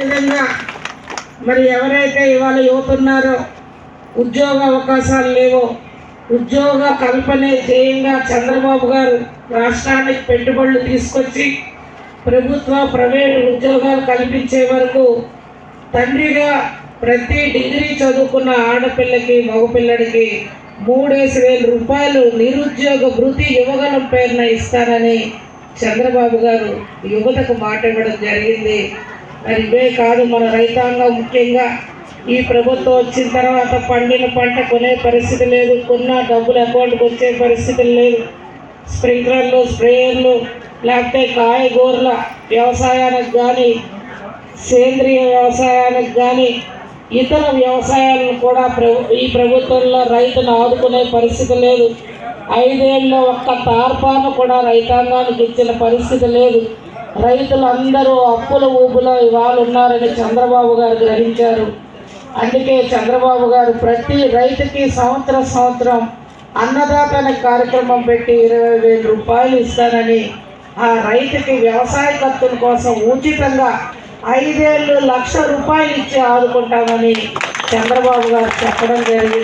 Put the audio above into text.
విధంగా మరి ఎవరైతే ఇవాళ యువత ఉన్నారో ఉద్యోగ అవకాశాలు లేవో ఉద్యోగ కల్పనే ధ్యేయంగా చంద్రబాబు గారు రాష్ట్రానికి పెట్టుబడులు తీసుకొచ్చి ప్రభుత్వ ప్రైవేటు ఉద్యోగాలు కల్పించే వరకు తండ్రిగా ప్రతి డిగ్రీ చదువుకున్న ఆడపిల్లకి మగపిల్లడికి మూడేసి వేల రూపాయలు నిరుద్యోగ వృత్తి యువగలం పేరున ఇస్తానని చంద్రబాబు గారు యువతకు మాట ఇవ్వడం జరిగింది. మరి ఇవే కాదు మన రైతాంగం ముఖ్యంగా ఈ ప్రభుత్వం వచ్చిన తర్వాత పండిన పంట కొనే పరిస్థితి లేదు కొన్న డబ్బులు అకౌంట్కి వచ్చే పరిస్థితి లేదు. స్ప్రింక్లర్లు స్ప్రేయర్లు లేకపోతే కాయగూరల వ్యవసాయానికి కానీ సేంద్రియ వ్యవసాయానికి కానీ ఇతర వ్యవసాయాలను కూడా ప్రభు ఈ ప్రభుత్వంలో రైతును ఆదుకునే పరిస్థితి లేదు. ఐదేళ్ళలో ఒక్క తార్పాను కూడా రైతాంగానికి ఇచ్చిన పరిస్థితి లేదు. రైతులందరూ అప్పుల ఊపులో ఇవాళ ఉన్నారని చంద్రబాబు గారు గ్రహించారు. అందుకే చంద్రబాబు గారు ప్రతి రైతుకి సంవత్సరం సంవత్సరం అన్నదాత అనే కార్యక్రమం పెట్టి ఇరవై వేల రూపాయలు ఇస్తానని ఆ రైతుకి వ్యవసాయ ఖర్చుల కోసం ఉచితంగా ఐదేళ్ళు లక్ష రూపాయలు ఇచ్చి ఆదుకుంటామని చంద్రబాబు గారు చెప్పడం జరిగింది.